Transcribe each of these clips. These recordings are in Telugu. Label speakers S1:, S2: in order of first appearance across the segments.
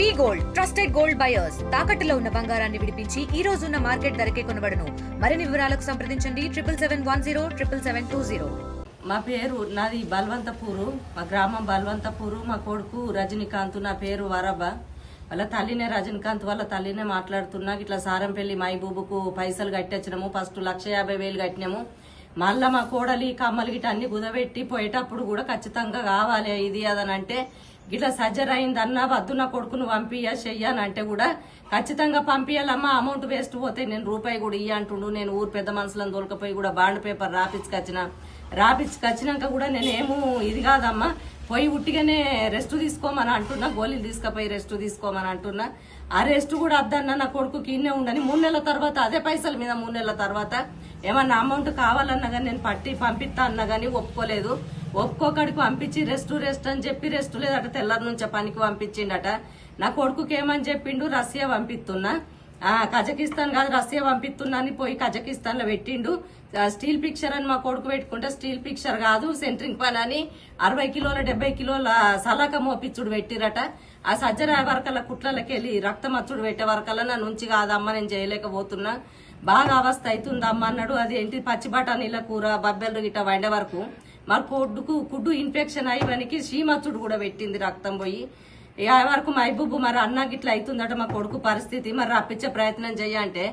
S1: V gold trusted gold buyers. తాకట్టులో ఉన్న బంగారాన్ని విడిపించి ఈ రోజు ఉన్న మార్కెట్ ధరకే కొనబడను. మరిన్ని వివరాలకు సంప్రదించండి triple seven one zero triple seven two zero.
S2: మా పేరు నాది బల్వంతపూరు మా గ్రామం బల్వంతపూరు మా కొడుకు రజనీకాంత్ నా పేరు వరబ వాళ్ళ తల్లినే రజనీకాంత్ వాళ్ళ తల్లినే మాట్లాడుతున్నా. ఇట్లా సారంపల్లి మైబూబుకు పైసలు కట్టొచ్చినాము. ఫస్ట్ లక్ష యాభై వేలు కట్టినాము. మళ్ళా మా కోడలి కమ్మలు గిట్ట అన్ని కుదబెట్టి పోయేటప్పుడు కూడా ఖచ్చితంగా కావాలి ఇది అదనంటే అంటే గిట్లా సజ్జర్ అయిందన్నా వద్దు నా కొడుకును పంపియా చెయ్యాను అంటే కూడా ఖచ్చితంగా పంపించాలమ్మా అమౌంట్ వేస్ట్ పోతే నేను రూపాయి కూడా ఇయ్య అంటుండు. నేను ఊరు పెద్ద మనుషులను దొరకపోయి కూడా బాండ్ పేపర్ రాపించుకొచ్చిన రాపించుకొచ్చినాక కూడా నేనేమో ఇది కాదమ్మా పోయి ఉట్టిగానే రెస్ట్ తీసుకోమని అంటున్నా గోళీలు తీసుకుపోయి రెస్ట్ తీసుకోమని అంటున్నా. ఆ రెస్ట్ కూడా అద్దన్నా నా కొడుకుకి ఇన్నే ఉండని. మూడు నెలల తర్వాత అదే పైసల మీద మూడు నెలల తర్వాత ఏమన్నా అమౌంట్ కావాలన్నా కానీ నేను పట్టి పంపిస్తా అన్నా కానీ ఒప్పుకోలేదు. ఒక్కొక్కడికి పంపించి రెస్ట్ రెస్ట్ అని చెప్పి రెస్ట్ లేదట తెల్లారి నుంచే పనికి పంపించిండట. నా కొడుకుకి ఏమని చెప్పిండు? రష్యా పంపిస్తున్నా. ఆ కజకిస్తాన్ కాదు రష్యా పంపిస్తున్నా అని పోయి కజకిస్తాన్లో పెట్టిండు స్టీల్ పిక్చర్ అని మా కొడుకు పెట్టుకుంటే స్టీల్ పిక్చర్ కాదు సెంట్రింగ్ పని అని అరవై కిలోల డెబ్బై కిలోల సలాక మోపిచ్చుడు పెట్టిరట. ఆ సజ్జర వరకల కుట్లకి వెళ్ళి రక్తం అచ్చుడు పెట్టే వరకల నా నుంచి కాదమ్మా నేను చేయలేకపోతున్నా. బాగా అవస్థ అవుతుందమ్మా అన్నాడు. అది ఏంటి? పచ్చి బఠానీల కూర బబ్బెలు గిట్ట వండే వరకు. మరి కొడుకు కుడ్డు ఇన్ఫెక్షన్ అయ్యడానికి సీమచ్చుడు కూడా పెట్టింది రక్తం పోయి. ఇక వరకు మా మరి అన్నకి ఇట్లా అవుతుందట మా కొడుకు పరిస్థితి. మరి రప్పించే ప్రయత్నం చెయ్యంటే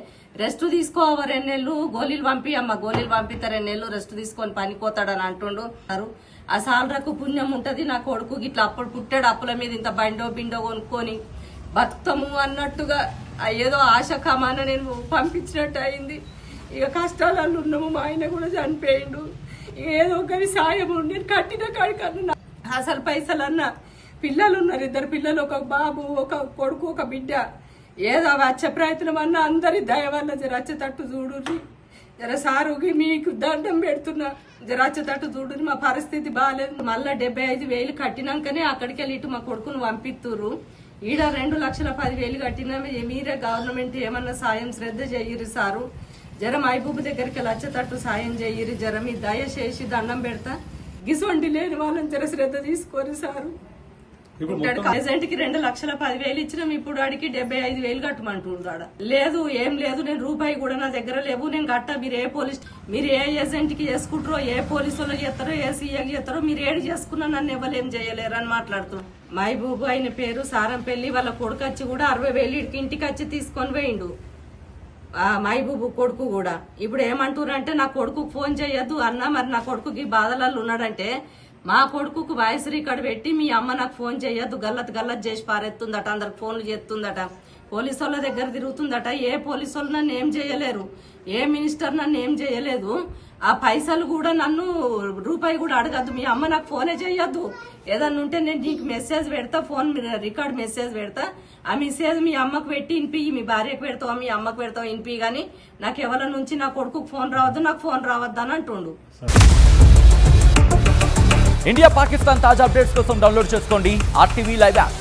S2: రెస్ట్ తీసుకోవ రెండు నెలలు గోళీలు పంపి అమ్మ గోళీలు పంపితే రెండు నెలలు రెస్ట్ తీసుకొని పనికోతాడని అంటుండు. అన్నారు. ఆ సాలరకు పుణ్యం ఉంటది నా కొడుకు ఇట్లా అప్పుడు పుట్టాడు అప్పుల మీద ఇంత బండో బిండో కొనుక్కొని బతుకుతాము అన్నట్టుగా ఏదో ఆశ కమాన నేను పంపించినట్టు అయింది. ఇక కష్టాలలో ఉన్నాము మా ఆయన కూడా చనిపోయిండు. ఏదో ఒకరి సాయం నేను కట్టిన కాడికన్నా. అసలు పైసలు అన్న పిల్లలు ఉన్నారు ఇద్దరు పిల్లలు ఒక బాబు ఒక కొడుకు ఒక బిడ్డ. ఏదో వచ్చే ప్రయత్నం అన్న అందరి దయ వల్ల జర వచ్చేటట్టు చూడుర్రి. జర సారుకి మీకు దండం పెడుతున్నా. జర వచ్చేటట్టు చూడుర్రి మా పరిస్థితి బాగాలేదు మళ్ళా డెబ్బై ఐదు వేలు కట్టినాకనే అక్కడికి వెళ్ళి ఇటు మా కొడుకును పంపిస్తుర్రు ఈడ రెండు లక్షల పది వేలు కట్టినా మీరే గవర్నమెంట్ ఏమన్నా సాయం శ్రద్ధ చేయరు సారు. జర మైబూబు దగ్గరికి వచ్చేటట్టు సాయం చెయ్యిరి జర మీ దయచేసి దండం పెడతా. గిసొంటి లేని వాళ్ళని జర శ్రద్ధ తీసుకోరు సారు. ప్రెసెంట్కి రెండు లక్షల పదివేలు ఇచ్చినాం ఇప్పుడు ఆడికి డెబ్బై ఐదు వేలు కట్టమంటున్నాడు లేదు ఏం లేదు నేను రూపాయి కూడా నా దగ్గర లేవు నేను కట్ట మీరు ఏ పోలీస్ మీరు ఏ ఏజెంట్కి చేసుకుంటారో ఏ పోలీసు వాళ్ళు చేస్తారో ఏ సీఏకి చేస్తారో మీరు ఏడు చేసుకున్నా నన్ను ఎవరేం చేయలేరు అని మాట్లాడుతున్నాం మహబూబు ఆయన పేరు సారంపల్లి వాళ్ళ కొడుకు వచ్చి కూడా అరవై వేలు ఇంటికి వచ్చి తీసుకొని పోయిండు. మైబూబు కొడుకు కూడా. ఇప్పుడు ఏమంటారంటే నా కొడుకు ఫోన్ చేయొద్దు అన్న మరి నా కొడుకుకి బాధలలో ఉన్నాడంటే మా కొడుకుకు వాయిస్ రికార్డ్ పెట్టి మీ అమ్మ నాకు ఫోన్ చేయొద్దు గల్లత్ గల్లత్ చేసి పారేస్తుందట అందరికి ఫోన్లు చేస్తుందట. పోలీసు వాళ్ళ దగ్గర తిరుగుతుందట. ఏ పోలీసు వాళ్ళు నన్ను ఏం చేయలేరు. ఏ మినిస్టర్ నన్ను ఏం చేయలేదు. ఆ పైసలు కూడా నన్ను రూపాయి కూడా అడగద్దు. మీ అమ్మ నాకు ఫోనే చేయొద్దు. ఏదన్నా ఉంటే నేను నీకు మెసేజ్ పెడతా ఫోన్ రికార్డ్ మెసేజ్ పెడతా. ఆ మెసేజ్ మీ అమ్మకు పెట్టి ఇనిపి మీ భార్యకు పెడతావు మీ అమ్మకు పెడతావు ఇనిపి కానీ నాకు ఎవరి నుంచి నా కొడుకుకు ఫోన్ రావద్దు నాకు ఫోన్ రావద్దు అని అంటుండు.
S3: ఇండియా పాకిస్తాన్ తాజా అప్డేట్స్ కోసం డౌన్లోడ్ చేసుకోండి ఆర్టీవీ లైవ్ యాప్.